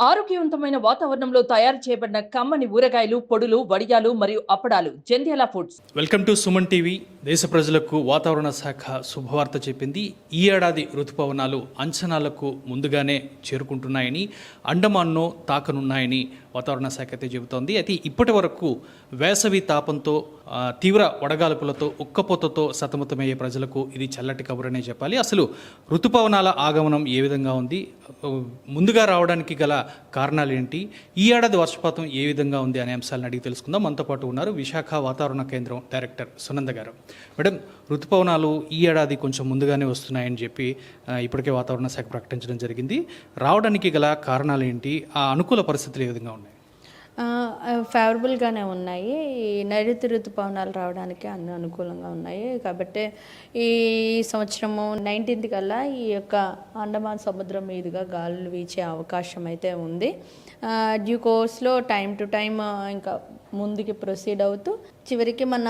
ఆరోగ్యవంతమైన వాతావరణంలో తయారు చేయబడిన కమ్మని ఊరగాయలు పొడులు వడియాలు మరియు అప్పడాలు. Jandhyala foods. Welcome to Suman TV. దేశ ప్రజలకు వాతావరణ శాఖ శుభవార్త చెప్పింది. ఈ ఏడాది ఋతుపవనాలు అంచనాలకు ముందుగానే చేరుకుంటున్నాయని అండమాన్ను తాకనున్నాయని వాతావరణ శాఖ అయితే చెబుతోంది. అయితే ఇప్పటి వరకు వేసవి తాపంతో తీవ్ర వడగాల్పులతో ఉక్కపోతతో సతమతమయ్యే ప్రజలకు ఇది చల్లటి కబురనే చెప్పాలి. అసలు ఋతుపవనాల ఆగమనం ఏ విధంగా ఉంది? ముందుగా రావడానికి గల కారణాలు ఏంటి? ఈ ఏడాది వర్షపాతం ఏ విధంగా ఉంది అనే అంశాలను అడిగి తెలుసుకుందాం. మనతో పాటు ఉన్నారు విశాఖ వాతావరణ కేంద్రం డైరెక్టర్ సునంద గారు. మేడం ఋతుపవనాలు ఈ ఏడాది కొంచెం ముందుగానే వస్తున్నాయని చెప్పి ఇప్పటికే వాతావరణ శాఖ ప్రకటించడం జరిగింది. రావడానికి గల కారణాలు ఏంటి? ఆ అనుకూల పరిస్థితులు ఏ విధంగా ఉన్నాయి? ఫేవరబుల్గానే ఉన్నాయి. ఈ నైరుతి ఋతుపవనాలు రావడానికి అన్ని అనుకూలంగా ఉన్నాయి. కాబట్టి ఈ సంవత్సరము నైన్టీన్త్ కల్లా ఈ యొక్క అండమాన్ సముద్రం మీదుగా గాలులు వీచే అవకాశం అయితే ఉంది. డ్యూ కోర్స్లో టైం టు టైం ఇంకా ముందుకి ప్రొసీడ్ అవుతూ చివరికి మన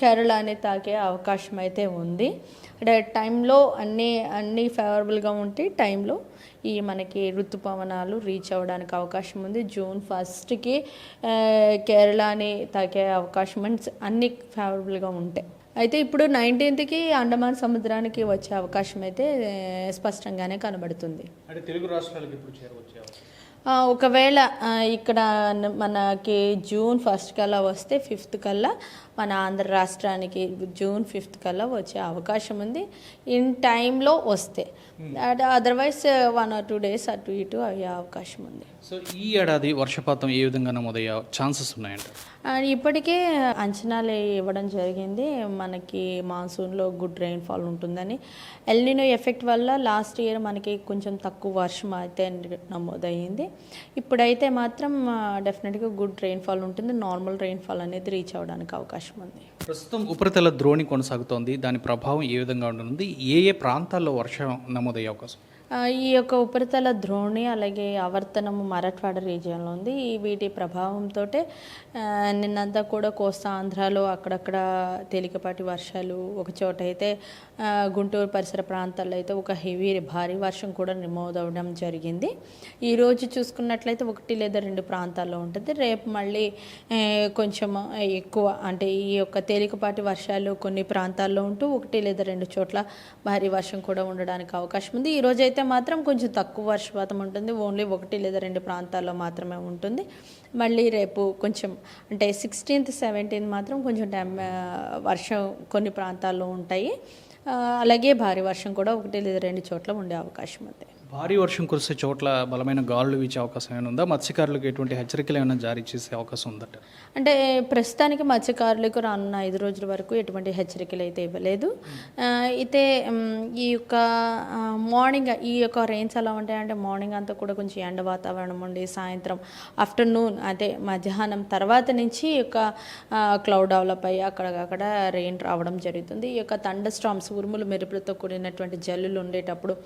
కేరళని తాకే అవకాశం అయితే ఉంది. అంటే టైంలో అన్నీ అన్నీ ఫేవరబుల్గా ఉంటే టైంలో ఈ మనకి ఋతుపవనాలు రీచ్ అవ్వడానికి అవకాశం ఉంది. జూన్ ఫస్ట్కి కేరళని తాకే అవకాశం అన్ని ఫేవరబుల్గా ఉంటాయి అయితే ఇప్పుడు నైన్టీన్త్కి అండమాన్ సముద్రానికి వచ్చే అవకాశం అయితే స్పష్టంగానే కనబడుతుంది. అంటే తెలుగు రాష్ట్రాలకు ఇప్పుడు చేరవచ్చే ఒకవేళ ఇక్కడ మనకి జూన్ ఫస్ట్ కల్లా వస్తే ఫిఫ్త్ కల్లా మన ఆంధ్ర రాష్ట్రానికి జూన్ ఫిఫ్త్ కల్లా వచ్చే అవకాశం ఉంది. ఇన్ టైంలో వస్తే. Otherwise one or two days అటు ఇటు అయ్యే అవకాశం ఉంది. సో ఈ ఏడాది వర్షపాతం ఏ విధంగా నమోదయ్యే ఛాన్సెస్ ఉన్నాయంట. ఇప్పటికే అంచనాలు ఇవ్వడం జరిగింది. మనకి మాన్సూన్లో గుడ్ రెయిన్ఫాల్ ఉంటుందని. ఎల్నినో ఎఫెక్ట్ వల్ల లాస్ట్ ఇయర్ మనకి కొంచెం తక్కువ వర్షం అయితే నమోదయ్యింది. ఇప్పుడైతే మాత్రం డెఫినెట్గా గుడ్ రెయిన్ఫాల్ ఉంటుంది. నార్మల్ రెయిన్ఫాల్ అనేది రీచ్ అవ్వడానికి అవకాశం ఉంది. ప్రస్తుతం ఉపరితల ద్రోణి కొనసాగుతోంది. దాని ప్రభావం ఏ విధంగా ఉంటుంది ఏ ఏ ప్రాంతాల్లో వర్షం నమోదయ్యే అవకాశం? ఈ యొక్క ఉపరితల ద్రోణి అలాగే ఆవర్తనము మరాఠవాడ రీజియన్లో ఉంది. ఈ వీటి ప్రభావంతో నిన్నంతా కూడా కోస్తా ఆంధ్రాలో అక్కడక్కడ తేలికపాటి వర్షాలు ఒక చోట అయితే గుంటూరు పరిసర ప్రాంతాల్లో అయితే ఒక హెవీ భారీ వర్షం కూడా నమోదవడం జరిగింది. ఈరోజు చూసుకున్నట్లయితే ఒకటి లేదా రెండు ప్రాంతాల్లో ఉంటుంది. రేపు మళ్ళీ కొంచెం ఎక్కువ అంటే ఈ యొక్క తేలికపాటి వర్షాలు కొన్ని ప్రాంతాల్లో ఉంటూ ఒకటి లేదా రెండు చోట్ల భారీ వర్షం కూడా ఉండడానికి అవకాశం ఉంది. ఈరోజు అయితే మాత్రం కొంచెం తక్కువ వర్షపాతం ఉంటుంది. ఓన్లీ ఒకటి లేదా రెండు ప్రాంతాల్లో మాత్రమే ఉంటుంది. మళ్ళీ రేపు కొంచెం అంటే సిక్స్టీన్త్ సెవెంటీన్త్ మాత్రం కొంచెం టైం వర్షం కొన్ని ప్రాంతాల్లో ఉంటాయి. అలాగే భారీ వర్షం కూడా ఒకటి లేదా రెండు చోట్ల ఉండే అవకాశం ఉంది. భారీ వర్షం కురిసే చోట్ల బలమైన గాలులు వీచే అవకాశం ఏమైనా ఉందా? మత్స్యకారులకు ఎటువంటి హెచ్చరికలు ఏమైనా జారీ చేసే అవకాశం ఉందట అంటే ప్రస్తుతానికి మత్స్యకారులకు రానున్న ఐదు రోజుల వరకు ఎటువంటి హెచ్చరికలు అయితే ఇవ్వలేదు. అయితే ఈ యొక్క మార్నింగ్ ఈ యొక్క రెయిన్స్ ఎలా ఉంటాయంటే మార్నింగ్ అంతా కూడా కొంచెం ఎండ వాతావరణం ఉండి సాయంత్రం ఆఫ్టర్నూన్ అంటే మధ్యాహ్నం తర్వాత నుంచి ఈ యొక్క క్లౌడ్ డెవలప్ అయ్యి అక్కడక్కడ రెయిన్ రావడం జరుగుతుంది. ఈ యొక్క తండ స్టామ్స్ ఉరుములు మెరుపులతో కూడినటువంటి జల్లులు ఉండేటప్పుడు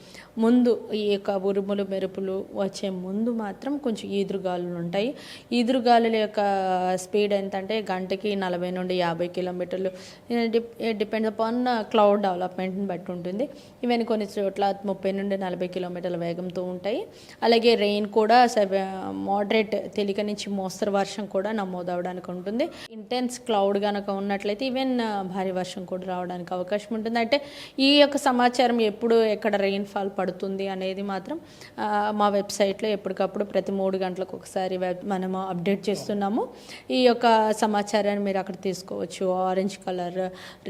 ముందు ఈ యొక్క ఉరుములు మెరుపులు వచ్చే ముందు మాత్రం కొంచెం ఈదురుగాలులు ఉంటాయి. ఈదురుగాలుల యొక్క స్పీడ్ ఎంత అంటే గంటకి నలభై నుండి యాభై కిలోమీటర్లు. డిపెండ్ అపాన్ క్లౌడ్ డెవలప్మెంట్ని బట్టి ఉంటుంది. ఈవెన్ కొన్ని చోట్ల ముప్పై నుండి నలభై కిలోమీటర్ల వేగంతో ఉంటాయి. అలాగే రెయిన్ కూడా మోడరేట్ తేలిక నుంచి మోస్తరు వర్షం కూడా నమోదవడానికి ఉంటుంది. ఇంటెన్స్ క్లౌడ్ కనుక ఉన్నట్లయితే ఈవెన్ భారీ వర్షం కూడా రావడానికి అవకాశం ఉంటుంది. అంటే ఈ యొక్క సమాచారం ఎప్పుడు ఎక్కడ రెయిన్ ఫాల్ పడుతుంది అనేది మాత్రం మా వెబ్సైట్లో ఎప్పటికప్పుడు ప్రతి మూడు గంటలకు ఒకసారి వెబ్ మనము అప్డేట్ చేస్తున్నాము. ఈ యొక్క సమాచారాన్ని మీరు అక్కడ తీసుకోవచ్చు. Orange colour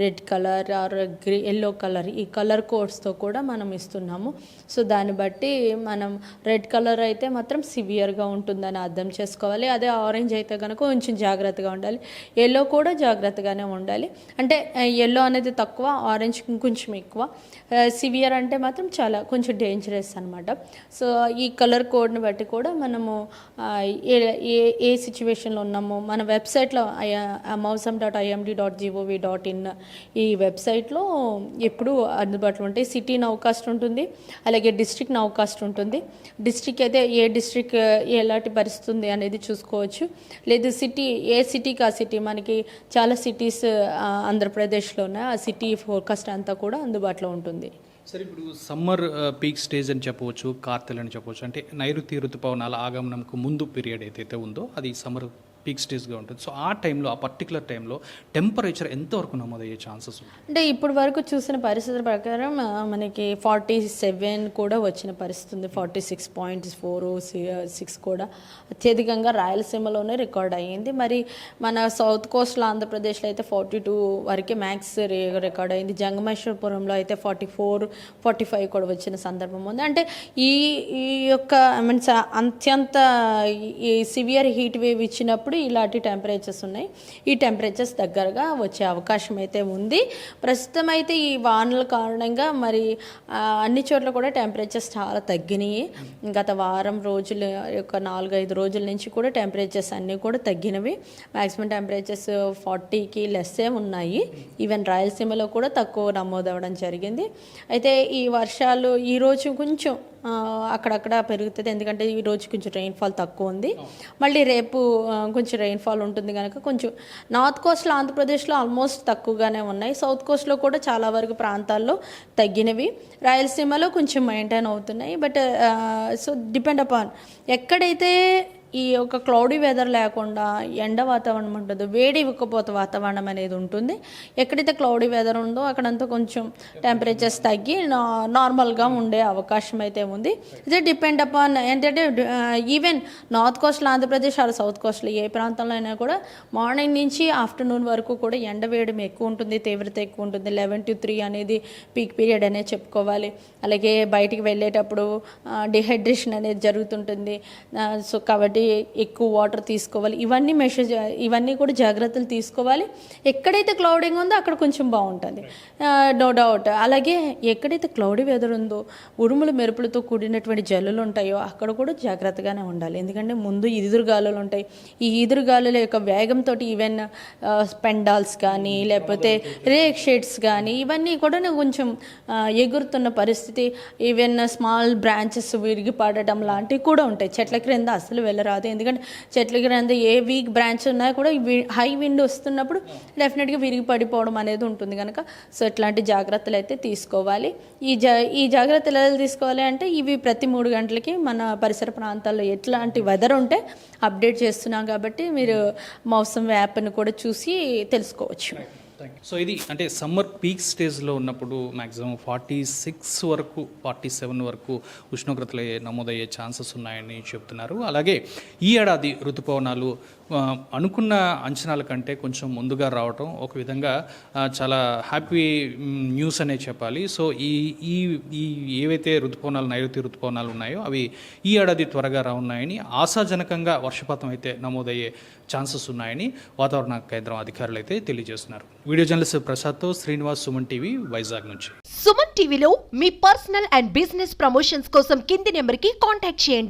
red colour or గ్రీ yellow colour ఈ కలర్ కోడ్స్తో కూడా మనం ఇస్తున్నాము. సో దాన్ని బట్టి మనం రెడ్ కలర్ అయితే మాత్రం సివియర్గా ఉంటుందని అర్థం చేసుకోవాలి. అదే ఆరెంజ్ అయితే కనుక కొంచెం జాగ్రత్తగా ఉండాలి. ఎల్లో కూడా జాగ్రత్తగానే ఉండాలి. అంటే ఎల్లో అనేది తక్కువ ఆరెంజ్ కొంచెం ఎక్కువ. సివియర్ అంటే మాత్రం చాలా కొంచెం డేంజరస్ అనమాట సో ఈ కలర్ కోడ్ని బట్టి కూడా మనము ఏ ఏ ఏ సిచ్యువేషన్లో ఉన్నామో మన వెబ్సైట్లో Mausam dot IMD dot G O V dot in ఈ వెబ్సైట్లో ఎప్పుడు అందుబాటులో ఉంటాయి సిటీ నౌకాస్ట్ ఉంటుంది అలాగే డిస్ట్రిక్ట్ నౌకాస్ట్ ఉంటుంది. డిస్ట్రిక్ట్ అయితే ఏ డిస్ట్రిక్ట్ ఎలాంటి పరిస్థితి ఉంది అనేది చూసుకోవచ్చు. లేదు సిటీ ఏ సిటీకి ఆ సిటీ మనకి చాలా సిటీస్ ఆంధ్రప్రదేశ్లో ఉన్నాయి ఆ సిటీ ఫోర్కాస్ట్ అంతా కూడా అందుబాటులో ఉంటుంది. సరే ఇప్పుడు సమ్మర్ పీక్ స్టేజ్ అని చెప్పవచ్చు కార్తెల్ అని చెప్పవచ్చు అంటే నైరుతి ఋతుపవనాల ఆగమనంకు ముందు పీరియడ్ ఏదైతే ఉందో అది సమ్మర్ పీక్ స్టేజ్గా ఉంటుంది. సో ఆ టైంలో ఆ పర్టికులర్ టైంలో టెంపరేచర్ ఎంతవరకు నమోదయ్యే ఛాన్సెస్ అంటే ఇప్పటి వరకు చూసిన పరిస్థితుల ప్రకారం మనకి ఫార్టీ సెవెన్ కూడా వచ్చిన పరిస్థితి ఉంది forty six point four six కూడా అత్యధికంగా రాయలసీమలోనే రికార్డ్ అయ్యింది. మరి మన సౌత్ కోస్ట్లో ఆంధ్రప్రదేశ్లో అయితే ఫార్టీ టూ వరకే మ్యాక్స్ రికార్డ్ అయింది. జంగమేశ్వరపురంలో అయితే ఫార్టీ ఫోర్ ఫార్టీ ఫైవ్ కూడా వచ్చిన సందర్భం ఉంది. అంటే ఈ ఈ యొక్క ఐ అత్యంత ఈ సివియర్ హీట్ వేవ్ ఇచ్చినప్పుడు ఇలాంటి టెంపరేచర్స్ ఉన్నాయి. ఈ టెంపరేచర్స్ దగ్గరగా వచ్చే అవకాశం అయితే ఉంది. ప్రస్తుతం అయితే ఈ వానల కారణంగా మరి అన్ని చోట్ల కూడా టెంపరేచర్స్ చాలా తగ్గినాయి. గత వారం రోజుల యొక్క నాలుగైదు రోజుల నుంచి కూడా టెంపరేచర్స్ అన్నీ కూడా తగ్గినవి. మ్యాక్సిమం టెంపరేచర్స్ ఫార్టీకి లెస్సే ఉన్నాయి. ఈవెన్ రాయలసీమలో కూడా తక్కువ నమోదవడం జరిగింది. అయితే ఈ వర్షాలు ఈరోజు కొంచెం అక్కడక్కడ పెరుగుతుంది. ఎందుకంటే ఈ రోజు కొంచెం రెయిన్ఫాల్ తక్కువ ఉంది. మళ్ళీ రేపు కొంచెం రెయిన్ఫాల్ ఉంటుంది కనుక కొంచెం నార్త్ కోస్ట్లో ఆంధ్రప్రదేశ్లో ఆల్మోస్ట్ తక్కువగానే ఉన్నాయి. సౌత్ కోస్ట్లో కూడా చాలా వరకు ప్రాంతాల్లో తగ్గినవి. రాయలసీమలో కొంచెం మెయింటైన్ అవుతున్నాయి. బట్ సో డిపెండ్ అపాన్ ఎక్కడైతే ఈ యొక్క క్లౌడీ వెదర్ లేకుండా ఎండ వాతావరణం ఉంటుంది వేడి ఇవ్వకపోతే వాతావరణం అనేది ఉంటుంది. ఎక్కడైతే క్లౌడీ వెదర్ ఉందో అక్కడంతా కొంచెం టెంపరేచర్స్ తగ్గి నార్మల్గా ఉండే అవకాశం అయితే ఉంది. ఇది డిపెండ్ అపాన్ ఏంటంటే ఈవెన్ నార్త్ కోస్ట్లో ఆంధ్రప్రదేశ్ ఆర్ సౌత్ కోస్ట్లో ఏ ప్రాంతంలో అయినా కూడా మార్నింగ్ నుంచి ఆఫ్టర్నూన్ వరకు కూడా ఎండ వేయడం ఎక్కువ ఉంటుంది తీవ్రత ఎక్కువ ఉంటుంది. లెవెన్ టు త్రీ అనేది పీక్ పీరియడ్ అనేది చెప్పుకోవాలి. అలాగే బయటికి వెళ్ళేటప్పుడు డిహైడ్రేషన్ అనేది జరుగుతుంటుంది. సో కాబట్టి ఎక్కువ వాటర్ తీసుకోవాలి. ఇవన్నీ మెషర్ ఇవన్నీ కూడా జాగ్రత్తలు తీసుకోవాలి. ఎక్కడైతే క్లౌడింగ్ ఉందో అక్కడ కొంచెం బాగుంటుంది. నో డౌట్ అలాగే ఎక్కడైతే క్లౌడీ వెదర్ ఉందో ఉరుములు మెరుపులతో కూడినటువంటి జల్లులు ఉంటాయో అక్కడ కూడా జాగ్రత్తగానే ఉండాలి. ఎందుకంటే ముందు ఈదురు గాలులు ఉంటాయి. ఈ ఈదురు గాలుల యొక్క వేగంతో ఈవెన్ పెండాల్స్ కానీ లేకపోతే రేక్ షేడ్స్ కానీ ఇవన్నీ కూడా కొంచెం ఎగురుతున్న పరిస్థితి. ఈవెన్ స్మాల్ బ్రాంచెస్ విరిగి పడటం లాంటివి కూడా ఉంటాయి. చెట్ల క్రింద అసలు రాదు. ఎందుకంటే చెట్ల కింద ఏ వీక్ బ్రాంచ్ ఉన్నా కూడా హై విండ్ వస్తున్నప్పుడు డెఫినెట్గా విరిగి పడిపోవడం అనేది ఉంటుంది కనుక సో ఇట్లాంటి జాగ్రత్తలు అయితే తీసుకోవాలి. ఈ జా ఈ జాగ్రత్తలు ఎలా తీసుకోవాలి అంటే ఇవి ప్రతి మూడు గంటలకి మన పరిసర ప్రాంతాల్లో ఎట్లాంటి వెదర్ ఉంటే అప్డేట్ చేస్తున్నాం కాబట్టి మీరు మౌసం యాప్ని కూడా చూసి తెలుసుకోవచ్చు. సో ఇది అంటే సమ్మర్ పీక్ స్టేజ్లో ఉన్నప్పుడు మ్యాక్సిమం ఫార్టీ సిక్స్ వరకు ఫార్టీ సెవెన్ వరకు ఉష్ణోగ్రతలు నమోదయ్యే ఛాన్సెస్ ఉన్నాయని చెప్తున్నారు. అలాగే ఈ ఏడాది ఋతుపవనాలు అనుకున్న అంచనాల కంటే కొంచెం ముందుగా రావటం ఒక విధంగా చాలా హ్యాపీ న్యూస్ అనే చెప్పాలి. సో ఈ ఈ ఈ ఏవైతే ఋతుపవనాలు నైరుతి ఋతుపవనాలు ఉన్నాయో అవి ఈ ఏడాది త్వరగా రానున్నాయని ఆశాజనకంగా వర్షపాతం అయితే నమోదయ్యే ఛాన్సెస్ ఉన్నాయని వాతావరణ కేంద్రం అధికారులు అయితే తెలియజేస్తున్నారు. వీడియో జర్నలిస్ట్ ప్రసాద్తో శ్రీనివాస్ సుమన్ టీవీ వైజాగ్ నుంచి. సుమన్ టీవీలో మీ పర్సనల్ అండ్ బిజినెస్ ప్రమోషన్స్ కోసం కింది నెంబర్కి కాంటాక్ట్ చేయండి.